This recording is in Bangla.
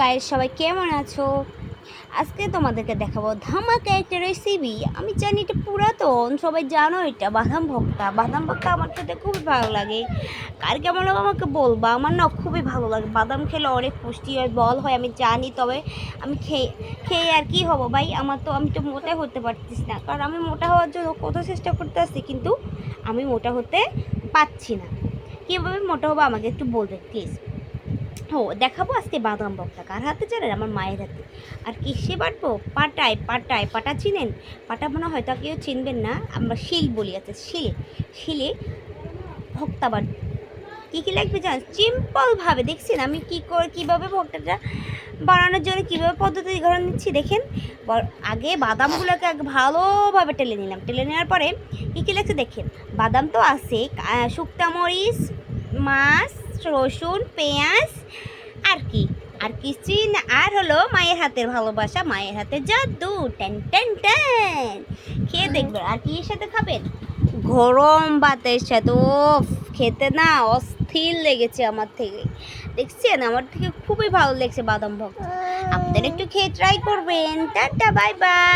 গাইস সবাই কেমন আছো? আজকে তোমাদেরকে দেখাবো ধামাকা একটা রেসিপি আমি জানি এটা পুরাতন, সবাই জানো এটা বাদাম ভক্তা বাদাম ভক্তা আমার খেতে খুবই ভালো লাগে। কার কেমন লাগে আমাকে বলবা? আমার না খুবই ভালো লাগে। বাদাম খেলে অনেক পুষ্টি হয়, বল হয়, আমি জানি, তবে আমি খেয়ে খেয়ে আর কি হব ভাই? আমার তো, আমি তো মোটা হতে পারতিস না। কারণ আমি মোটা হওয়ার জন্য কত চেষ্টা করতে আসছি, কিন্তু আমি মোটা হতে পারছি না। কীভাবে মোটা হব আমাকে একটু বলবে প্লিজ ও দেখাবো আজকে বাদাম বক্তা কার হাতে জানেন? আমার মায়ের হাতে। আর কিসে বাটবো পাটায় পাটায়। পাটা চিনেন? পাটা মনে হয় তা কেউ চিনবেন না। আমরা শিল বলি আছে শিলে। শিলে ভক্তা বাট কী কী লাগবে জান সিম্পলভাবে দেখছেন? আমি কী করে, কীভাবে ভক্তাটা বানানোর জন্য, কীভাবে পদ্ধতি গ্রহণ নিচ্ছি, দেখেন? আগে বাদামগুলোকে আগে ভালোভাবে টেলে নিলাম। টেলে নেওয়ার পরে কী কী লাগছে দেখেন? বাদাম তো আছে শুকনা মরিচ, মাছ রসুন, পেঁয়াজ, আর কি? আর কিছুই না। আর হলো মায়ের হাতের ভালোবাসা, মায়ের হাতে জাদু। Ten ten ten. খেয়ে দেখবেন আর কি এর সাথে খাবেন? গরম ভাতের সাথে। ওফ খেতে না অস্থির লেগেছে আমার থেকে। দেখছেন? আমার থেকে খুবই ভালো লেগেছে বাদাম ভোগ আপনারা একটু খেয়ে ট্রাই করবেন। Tata bye bye